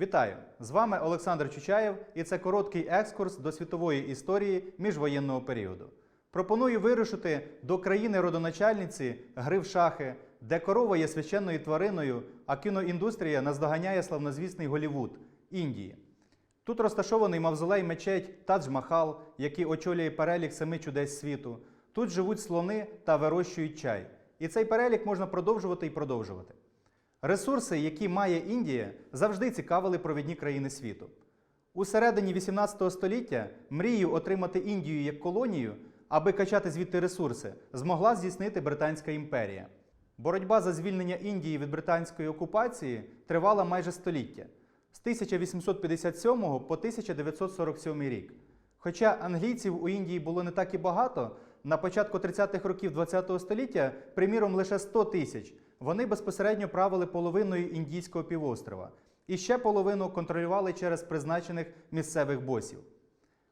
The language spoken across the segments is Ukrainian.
Вітаю! З вами Олександр Чучаєв і це короткий екскурс до світової історії міжвоєнного періоду. Пропоную вирушити до країни родоначальниці гри в шахи, де корова є священною твариною, а кіноіндустрія наздоганяє славнозвісний Голівуд Індії. Тут розташований мавзолей мечеть Тадж-Махал, який очолює перелік семи чудес світу. Тут живуть слони та вирощують чай. І цей перелік можна продовжувати і продовжувати. Ресурси, які має Індія, завжди цікавили провідні країни світу. У середині 18 століття мрію отримати Індію як колонію, аби качати звідти ресурси, змогла здійснити Британська імперія. Боротьба за звільнення Індії від британської окупації тривала майже століття з 1857 по 1947 рік. Хоча англійців у Індії було не так і багато, на початку 30-х років ХХ століття, приміром, лише 100 тисяч, вони безпосередньо правили половиною індійського півострова і ще половину контролювали через призначених місцевих босів.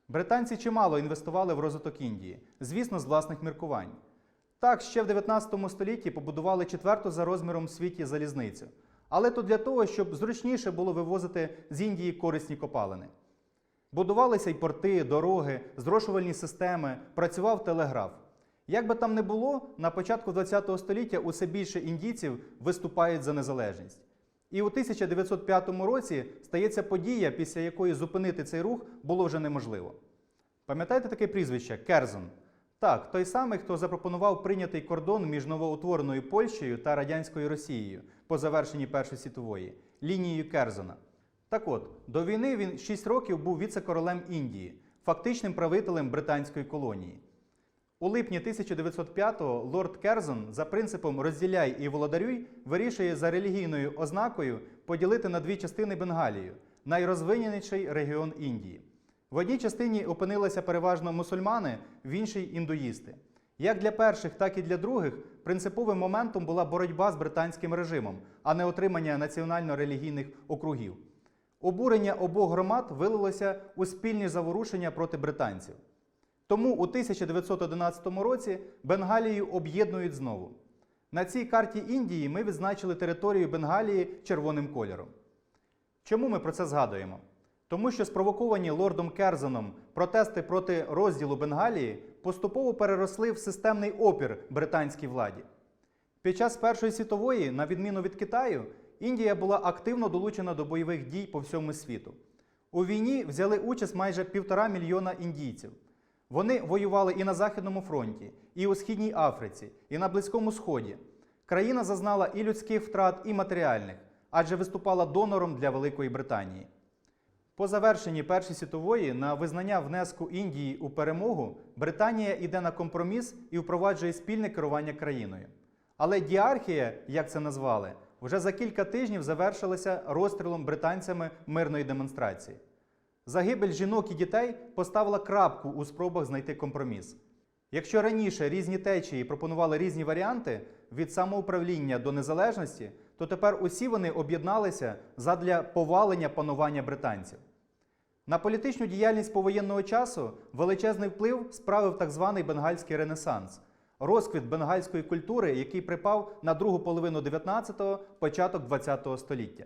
Британці чимало інвестували в розвиток Індії, звісно, з власних міркувань. Так, ще в 19 столітті побудували четверту за розміром в світі залізницю. Але то для того, щоб зручніше було вивозити з Індії корисні копалини. Будувалися й порти, дороги, зрошувальні системи, працював телеграф. Як би там не було, на початку ХХ століття усе більше індійців виступають за незалежність. І у 1905 році стається подія, після якої зупинити цей рух було вже неможливо. Пам'ятаєте таке прізвище Керзон? Так, той самий, хто запропонував прийнятий кордон між новоутвореною Польщею та радянською Росією по завершенні Першої світової лінією Керзона. Так от, до війни він 6 років був віце-королем Індії, фактичним правителем британської колонії. У липні 1905-го лорд Керзон за принципом розділяй і володарюй вирішує за релігійною ознакою поділити на дві частини Бенгалію, найрозвиненіший регіон Індії. В одній частині опинилися переважно мусульмани, в іншій індуїсти. Як для перших, так і для других принциповим моментом була боротьба з британським режимом, а не отримання національно-релігійних округів. Обурення обох громад вилилося у спільні заворушення проти британців. Тому у 1911 році Бенгалію об'єднують знову. На цій карті Індії ми відзначили територію Бенгалії червоним кольором. Чому ми про це згадуємо? Тому що спровоковані лордом Керзоном протести проти розділу Бенгалії поступово переросли в системний опір британській владі. Під час Першої світової, на відміну від Китаю, Індія була активно долучена до бойових дій по всьому світу. У війні взяли участь майже півтора мільйона індійців. Вони воювали і на Західному фронті, і у Східній Африці, і на Близькому Сході. Країна зазнала і людських втрат, і матеріальних, адже виступала донором для Великої Британії. По завершенні Першої світової на визнання внеску Індії у перемогу Британія йде на компроміс і впроваджує спільне керування країною. Але діархія, як це назвали, вже за кілька тижнів завершилася розстрілом британцями мирної демонстрації. Загибель жінок і дітей поставила крапку у спробах знайти компроміс. Якщо раніше різні течії пропонували різні варіанти від самоуправління до незалежності, то тепер усі вони об'єдналися задля повалення панування британців. На політичну діяльність повоєнного часу величезний вплив справив так званий бенгальський ренесанс, розквіт бенгальської культури, який припав на другу половину 19-го, початок 20-го століття.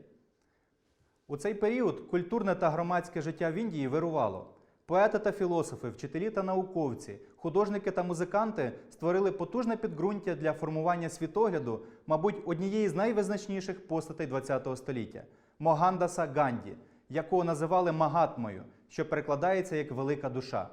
У цей період культурне та громадське життя в Індії вирувало. Поети та філософи, вчителі та науковці, художники та музиканти створили потужне підґрунтя для формування світогляду, мабуть, однієї з найвизначніших постатей ХХ століття Могандаса Ганді, якого називали Магатмою, що перекладається як велика душа.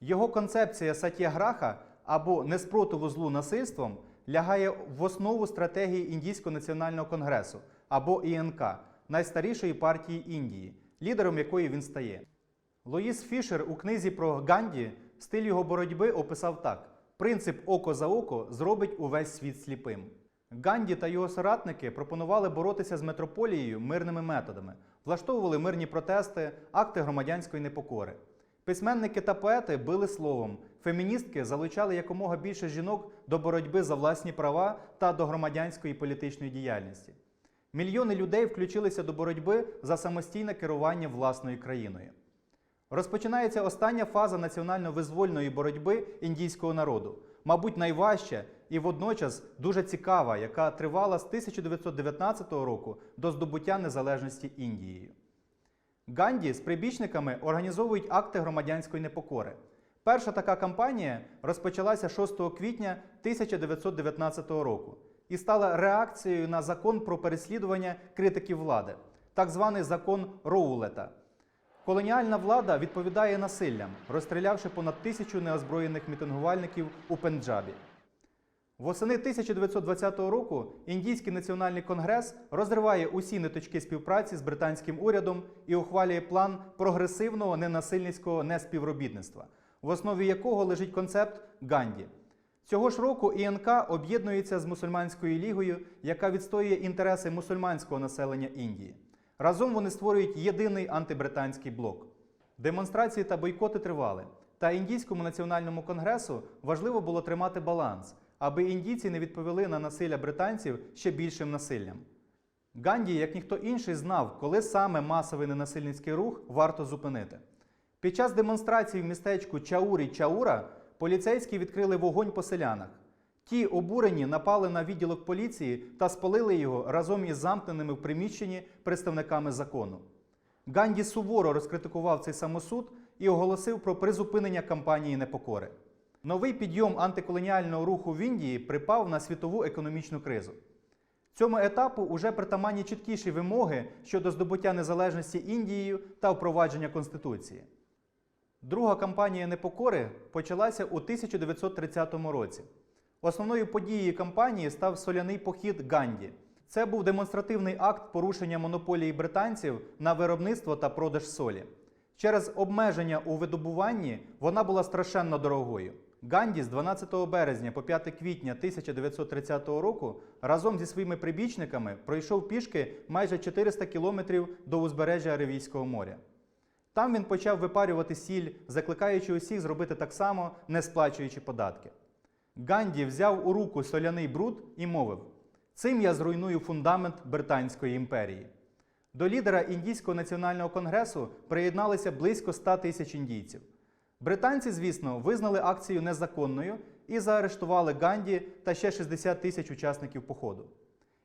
Його концепція сатьяграха або неспротиву злу насильством лягає в основу стратегії Індійського національного конгресу або ІНК, найстарішої партії Індії, лідером якої він стає. Луїс Фішер у книзі про Ганді стиль його боротьби описав так: принцип око за око зробить увесь світ сліпим. Ганді та його соратники пропонували боротися з метрополією мирними методами, влаштовували мирні протести, акти громадянської непокори. Письменники та поети били словом, феміністки залучали якомога більше жінок до боротьби за власні права та до громадянської політичної діяльності. Мільйони людей включилися до боротьби за самостійне керування власною країною. Розпочинається остання фаза національно-визвольної боротьби індійського народу, мабуть, найважча і водночас дуже цікава, яка тривала з 1919 року до здобуття незалежності Індією. Ганді з прибічниками організовують акти громадянської непокори. Перша така кампанія розпочалася 6 квітня 1919 року і стала реакцією на закон про переслідування критиків влади, так званий закон Роулета. Колоніальна влада відповідає насиллям, розстрілявши понад тисячу неозброєних мітингувальників у Пенджабі. Восени 1920 року Індійський національний конгрес розриває усі ниточки співпраці з британським урядом і ухвалює план прогресивного ненасильницького неспівробітництва, в основі якого лежить концепт Ганді. Цього ж року ІНК об'єднується з мусульманською лігою, яка відстоює інтереси мусульманського населення Індії. Разом вони створюють єдиний антибританський блок. Демонстрації та бойкоти тривали. Та індійському національному конгресу важливо було тримати баланс, аби індійці не відповіли на насилля британців ще більшим насиллям. Ганді, як ніхто інший, знав, коли саме масовий ненасильницький рух варто зупинити. Під час демонстрації в містечку Чаурі Чаура поліцейські відкрили вогонь по селянах. Ті, обурені, напали на відділок поліції та спалили його разом із замкненими в приміщенні представниками закону. Ганді суворо розкритикував цей самосуд і оголосив про призупинення кампанії непокори. Новий підйом антиколоніального руху в Індії припав на світову економічну кризу. Цьому етапу уже притаманні чіткіші вимоги щодо здобуття незалежності Індією та впровадження Конституції. Друга кампанія непокори почалася у 1930 році. Основною подією кампанії став соляний похід Ганді. Це був демонстративний акт порушення монополії британців на виробництво та продаж солі. Через обмеження у видобуванні вона була страшенно дорогою. Ганді з 12 березня по 5 квітня 1930 року разом зі своїми прибічниками пройшов пішки майже 400 кілометрів до узбережжя Аравійського моря. Там він почав випарювати сіль, закликаючи усіх зробити так само, не сплачуючи податки. Ганді взяв у руку соляний бруд і мовив: Цим я зруйную фундамент Британської імперії. До лідера Індійського національного конгресу приєдналися близько 100 тисяч індійців. Британці, звісно, визнали акцію незаконною і заарештували Ганді та ще 60 тисяч учасників походу.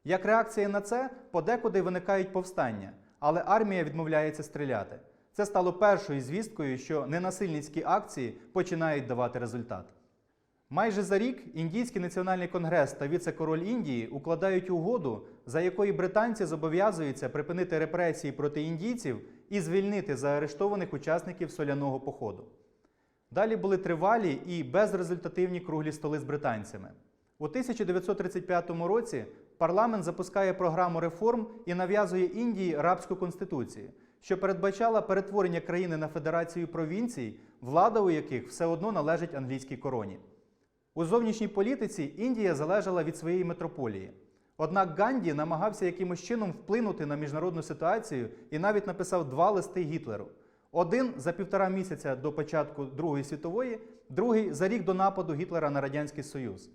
Як реакція на це, подекуди виникають повстання, але армія відмовляється стріляти. Це стало першою звісткою, що ненасильницькі акції починають давати результат. Майже за рік Індійський національний конгрес та віце-король Індії укладають угоду, за якою британці зобов'язуються припинити репресії проти індійців і звільнити заарештованих учасників соляного походу. Далі були тривалі і безрезультативні круглі столи з британцями. У 1935 році парламент запускає програму реформ і нав'язує Індії рабську конституцію, що передбачала перетворення країни на федерацію провінцій, влада у яких все одно належить англійській короні. У зовнішній політиці Індія залежала від своєї метрополії. Однак Ганді намагався якимось чином вплинути на міжнародну ситуацію і навіть написав два листи Гітлеру. Один за півтора місяця до початку Другої світової, другий за рік до нападу Гітлера на Радянський Союз.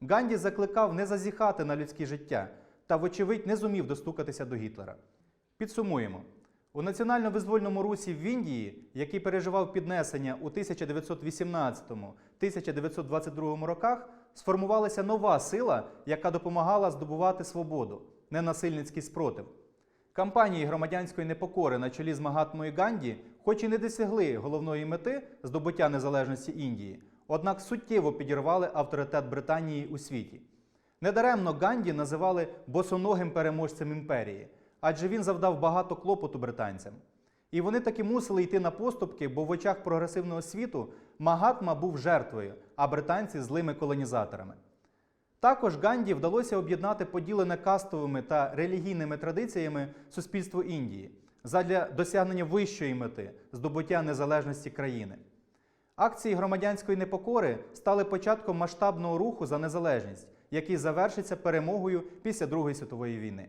Ганді закликав не зазіхати на людське життя та, вочевидь, не зумів достукатися до Гітлера. Підсумуємо. У національно-визвольному русі в Індії, який переживав піднесення у 1918-1922 роках, сформувалася нова сила, яка допомагала здобувати свободу, ненасильницький спротив. Кампанії громадянської непокори на чолі з Магатмою Ганді, хоч і не досягли головної мети здобуття незалежності Індії, однак суттєво підірвали авторитет Британії у світі. Недаремно Ганді називали босоногим переможцем імперії, адже він завдав багато клопоту британцям. І вони таки мусили йти на поступки, бо в очах прогресивного світу Магатма був жертвою, а британці злими колонізаторами. Також Ганді вдалося об'єднати поділене кастовими та релігійними традиціями суспільство Індії задля досягнення вищої мети здобуття незалежності країни. Акції громадянської непокори стали початком масштабного руху за незалежність, який завершиться перемогою після Другої світової війни.